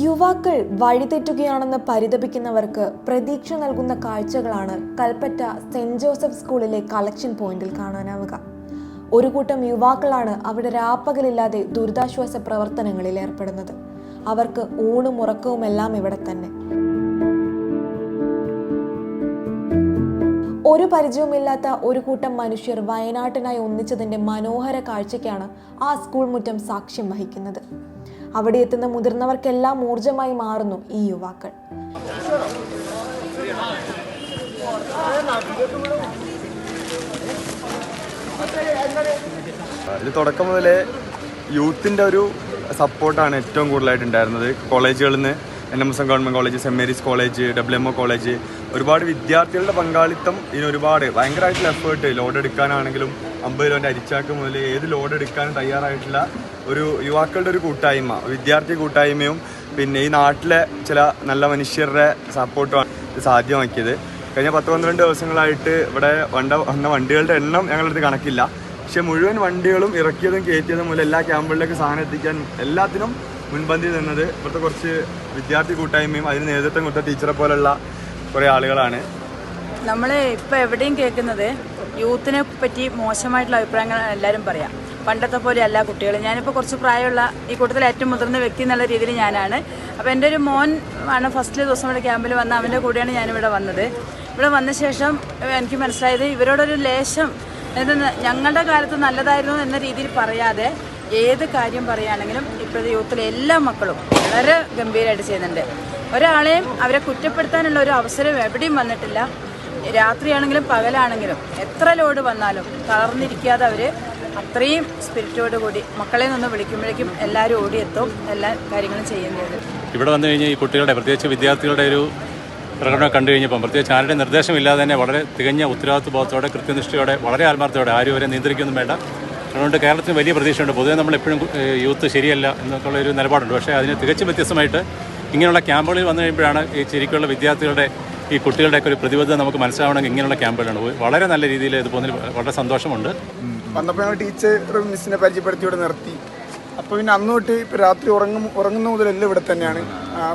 യുവാക്കൾ വഴിതെറ്റുകയാണെന്ന് പരിതപിക്കുന്നവർക്ക് പ്രതീക്ഷ നൽകുന്ന കാഴ്ചകളാണ് കൽപ്പറ്റ സെന്റ് ജോസഫ് സ്കൂളിലെ കളക്ഷൻ പോയിന്റിൽ കാണാനാവുക. ഒരു കൂട്ടം യുവാക്കളാണ് അവിടെ രാപ്പകലില്ലാതെ ദുരിതാശ്വാസ പ്രവർത്തനങ്ങളിൽ ഏർപ്പെടുന്നത്. അവർക്ക് ഊണും ഉറക്കവും എല്ലാം ഇവിടെ തന്നെ. ഒരു പരിചയവുമില്ലാത്ത ഒരു കൂട്ടം മനുഷ്യർ വയനാട്ടിനായി ഒന്നിച്ചതിന്റെ മനോഹര കാഴ്ചയ്ക്കാണ് ആ സ്കൂൾ മുറ്റം സാക്ഷ്യം വഹിക്കുന്നത്. അവിടെ എത്തുന്ന മുതിർന്നവർക്കെല്ലാം ഊർജമായി മാറുന്നു ഈ യുവാക്കൾ. തുടക്കം മുതലേ യൂത്തിന്റെ ഒരു സപ്പോർട്ടാണ് ഏറ്റവും കൂടുതലായിട്ട് ഉണ്ടായിരുന്നത് കോളേജുകളിൽ നിന്ന് N M S M government college Saint Mary's college W M O college ഒരുപാട് വിദ്യാർത്ഥികളുടെ പങ്കാളിത്തം ഇതിന് ഒരുപാട് ഭയങ്കരമായിട്ടുള്ള എഫേർട്ട് ലോഡ് എടുക്കാനാണെങ്കിലും അമ്പത് രൂപന്റെ അരിച്ചാക്ക് മുതൽ ഏത് ലോഡ് എടുക്കാനും തയ്യാറായിട്ടുള്ള ഒരു യുവാക്കളുടെ ഒരു കൂട്ടായ്മ വിദ്യാർത്ഥി കൂട്ടായ്മയും പിന്നെ ഈ നാട്ടിലെ ചില നല്ല മനുഷ്യരുടെ സപ്പോർട്ടുമാണ് ഇത് സാധ്യമാക്കിയത്. കഴിഞ്ഞ പത്ത് പന്ത്രണ്ട് ദിവസങ്ങളായിട്ട് ഇവിടെ വണ്ട വന്ന വണ്ടികളുടെ എണ്ണം ഞങ്ങളടുത്ത് കണക്കില്ല. പക്ഷെ മുഴുവൻ വണ്ടികളും ഇറക്കിയതും കയറ്റിയതും മൂലം എല്ലാ ക്യാമ്പുകളിലേക്ക് സാധനം എത്തിക്കാൻ എല്ലാത്തിനും മുൻപന്തി നിന്നത് ഇവിടുത്തെ കുറച്ച് വിദ്യാർത്ഥി കൂട്ടായ്മയും അതിന് നേതൃത്വം കൊടുത്ത ടീച്ചറെ പോലുള്ള കുറേ ആളുകളാണ്. നമ്മൾ ഇപ്പോൾ എവിടെയും കേൾക്കുന്നത് യൂത്തിനെ പറ്റി മോശമായിട്ടുള്ള അഭിപ്രായങ്ങൾ എല്ലാവരും പറയാം. പണ്ടത്തെ പോലെ അല്ല കുട്ടികൾ. ഞാനിപ്പോൾ കുറച്ച് പ്രായമുള്ള ഈ കൂട്ടത്തിൽ ഏറ്റവും മുതിർന്ന വ്യക്തി എന്നുള്ള രീതിയിൽ ഞാനാണ്. അപ്പോൾ എന്റെ ഒരു മോൻ ആണ് ഫസ്റ്റ് ദിവസം ഇവിടെ ക്യാമ്പിൽ വന്ന അവന്റെ കൂടെയാണ് ഞാനിവിടെ വന്നത്. ഇവിടെ വന്ന ശേഷം എനിക്ക് മനസ്സിലായത് ഇവരോടൊരു ലേശം ഞങ്ങളുടെ കാലത്ത് നല്ലതായിരുന്നു എന്ന രീതിയിൽ പറയാതെ ഏത് കാര്യം പറയുകയാണെങ്കിലും ഇപ്പോഴത്തെ യൂത്തിലെ എല്ലാ മക്കളും വളരെ ഗംഭീരമായിട്ട് ചെയ്യുന്നുണ്ട്. ഒരാളെയും അവരെ കുറ്റപ്പെടുത്താനുള്ള ഒരു അവസരം എവിടെയും വന്നിട്ടില്ല. രാത്രിയാണെങ്കിലും പകലാണെങ്കിലും എത്ര ലോഡ് വന്നാലും തളർന്നിരിക്കാതെ അവർ അത്രയും സ്പിരിറ്റോട് കൂടി മക്കളെ നിന്ന് വിളിക്കുമ്പോഴേക്കും എല്ലാവരും ഓടിയെത്തും എല്ലാ കാര്യങ്ങളും ചെയ്യുന്നത്. ഇവിടെ വന്നു കഴിഞ്ഞാൽ ഈ കുട്ടികളുടെ പ്രത്യേകിച്ച് വിദ്യാർത്ഥികളുടെ ഒരു പ്രകടനം കണ്ടു കഴിഞ്ഞപ്പം പ്രത്യേകിച്ച് ആരുടെ നിർദ്ദേശമില്ലാതെ തന്നെ വളരെ തികഞ്ഞ ഉത്തരവാദിത്വ ബോധത്തോടെ കൃത്യനിഷ്ഠയോടെ വളരെ ആത്മാർത്ഥത്തോടെ ആരും അവരെ നിയന്ത്രിക്കൊന്നും വേണ്ട. അതുകൊണ്ട് കേരളത്തിന് വലിയ പ്രതീക്ഷയുണ്ട്. പൊതുവെ നമ്മൾ എപ്പോഴും യൂത്ത് ശരിയല്ല എന്നൊക്കെയുള്ള ഒരു നിലപാടുണ്ട്. പക്ഷേ അതിന് തികച്ചും വ്യത്യസ്തമായിട്ട് ഇങ്ങനെയുള്ള ക്യാമ്പുകളിൽ വന്നു കഴിയുമ്പോഴാണ് ഈ ശരിക്കുള്ള വിദ്യാർത്ഥികളുടെ ഈ കുട്ടികളുടെയൊക്കെ ഒരു പ്രതിബദ്ധത നമുക്ക് മനസ്സിലാവണമെങ്കിൽ ഇങ്ങനെയുള്ള ക്യാമ്പുകളാണ്. വളരെ നല്ല രീതിയിൽ ഇത് പോകുന്നതിൽ വളരെ സന്തോഷമുണ്ട്. വന്നപ്പോൾ ടീച്ചർ മിസ്സിനെ പരിചയപ്പെടുത്തി ഇവിടെ നിർത്തി. അപ്പോൾ പിന്നെ അന്ന് തൊട്ട് ഇപ്പോൾ രാത്രി ഉറങ്ങും ഉറങ്ങുന്ന മുതലെല്ലാം ഇവിടെ തന്നെയാണ്.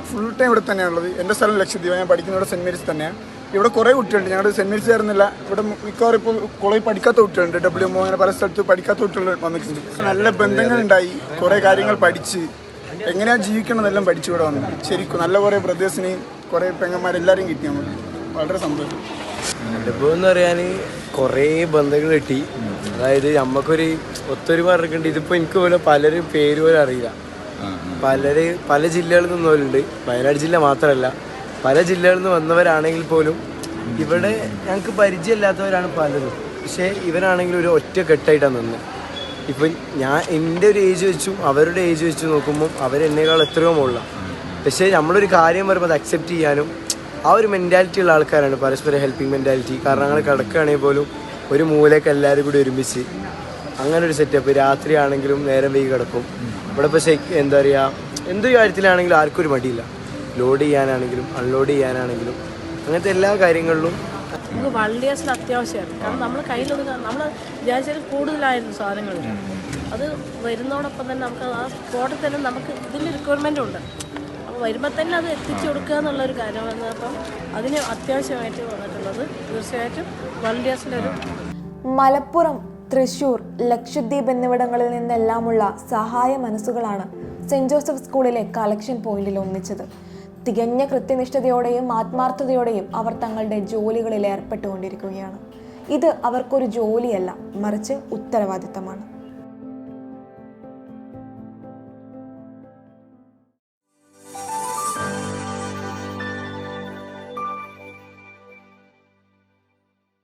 ഫുൾ ടൈം ഇവിടെ തന്നെയാണുള്ളത് എന്റെ സ്ഥലം ലക്ഷദ്വീപ് ഞാൻ പഠിക്കുന്ന ഇവിടെ സെന്റ് മേരീസ് തന്നെയാണ്. ഇവിടെ കുറേ കുട്ടികളുണ്ട്. ഞങ്ങളുടെ സെന്റ് മേരീസ് ചേർന്നില്ല. ഇവിടെ മിക്കവാറും ഇപ്പോൾ കോളേജ് പഠിക്കാത്ത കുട്ടികളുണ്ട്. ഡബ്ല്യു എം അങ്ങനെ പല സ്ഥലത്ത് പഠിക്കാത്ത കുട്ടികൾ വന്നിട്ടുണ്ട്. നല്ല ബന്ധങ്ങളുണ്ടായി. കുറേ കാര്യങ്ങൾ പഠിച്ച്. എങ്ങനെയാണ് ജീവിക്കണം എന്നെല്ലാം പഠിച്ചു ഇവിടെ വന്നു. ശരിക്കും നല്ല കുറേ ബ്രദേഴ്സിനെയും കുറേ പെങ്ങന്മാരെല്ലാവരും കിട്ടി നമ്മൾ വളരെ സന്തോഷം. അനുഭവം എന്ന് പറയാൻ കുറേ ബന്ധങ്ങൾ കിട്ടി. അതായത് നമ്മക്കൊരു ഒത്തൊരുമ ഇറക്കണ്ട് ഇതിപ്പോ എനിക്ക് പോലെ പലരും പേര് പോലും അറിയില്ല. പലര് പല ജില്ലകളിൽ നിന്നവരുണ്ട്. വയനാട് ജില്ല മാത്രമല്ല. പല ജില്ലകളിൽ നിന്ന് വന്നവരാണെങ്കിൽ പോലും ഇവിടെ ഞങ്ങൾക്ക് പരിചയമില്ലാത്തവരാണ് പലരും. പക്ഷേ ഇവരാണെങ്കിൽ ഒരു ഒറ്റ കെട്ടായിട്ടാണ് നിന്ന്. ഇപ്പം ഞാൻ എന്റെ ഒരു ഏജ് വെച്ചും അവരുടെ ഏജ് വെച്ച് നോക്കുമ്പോൾ അവരെന്നേക്കാൾ എത്രയോ മുകളിലാണ് പക്ഷേ നമ്മളൊരു കാര്യം വരുമ്പോൾ അത് അക്സെപ്റ്റ് ചെയ്യാനും ആ ഒരു മെന്റാലിറ്റി ഉള്ള ആൾക്കാരാണ് പരസ്പരം ഹെൽപ്പിംഗ് മെന്റാലിറ്റി കാരണം ഞങ്ങൾ കിടക്കുകയാണെങ്കിൽ പോലും ഒരു മൂലയ്ക്ക് എല്ലാവരും കൂടി ഒരുമിച്ച് അങ്ങനെ ഒരു സെറ്റപ്പ് രാത്രി ആണെങ്കിലും നേരം വൈകി കിടക്കും. ഇവിടെ ഇപ്പോൾ എന്താ പറയുക എന്തൊരു കാര്യത്തിലാണെങ്കിലും ആർക്കും ഒരു മടിയില്ല. ലോഡ് ചെയ്യാനാണെങ്കിലും അൺലോഡ് ചെയ്യാനാണെങ്കിലും അങ്ങനത്തെ എല്ലാ കാര്യങ്ങളിലും. നമുക്ക് വള്ളിയേഴ്സിൽ അത്യാവശ്യമാണ്. കാരണം നമ്മൾ കയ്യിലൊതുങ്ങ നമ്മൾ വിചാരിച്ചാൽ കൂടുതലായിരുന്നു സാധനങ്ങൾ അത് വരുന്നതോടൊപ്പം തന്നെ നമുക്ക് ആ സ്പോട്ടിൽ തന്നെ നമുക്ക് ഇതിന്റെ റിക്വയർമെന്റ് ഉണ്ട്. അപ്പോൾ വരുമ്പോൾ തന്നെ അത് എത്തിച്ചു കൊടുക്കുക എന്നുള്ളൊരു കാര്യമാണ് അപ്പം അതിന് അത്യാവശ്യമായിട്ട് വന്നിട്ടുള്ളത്. തീർച്ചയായിട്ടും വളണ്ടിയേഴ്സിന്റെ ഒരു മലപ്പുറം തൃശൂർ ലക്ഷദ്വീപ് എന്നിവിടങ്ങളിൽ നിന്നെല്ലാമുള്ള സഹായ മനസ്സുകളാണ് സെന്റ് ജോസഫ് സ്കൂളിലെ കളക്ഷൻ പോയിന്റിൽ ഒന്നിച്ചത്. തികഞ്ഞ കൃത്യനിഷ്ഠതയോടെയും ആത്മാർത്ഥതയോടെയും അവർ തങ്ങളുടെ ജോലികളിൽ ഏർപ്പെട്ടുകൊണ്ടിരിക്കുകയാണ്. ഇത് അവർക്കൊരു ജോലിയല്ല മറിച്ച് ഉത്തരവാദിത്തമാണ്.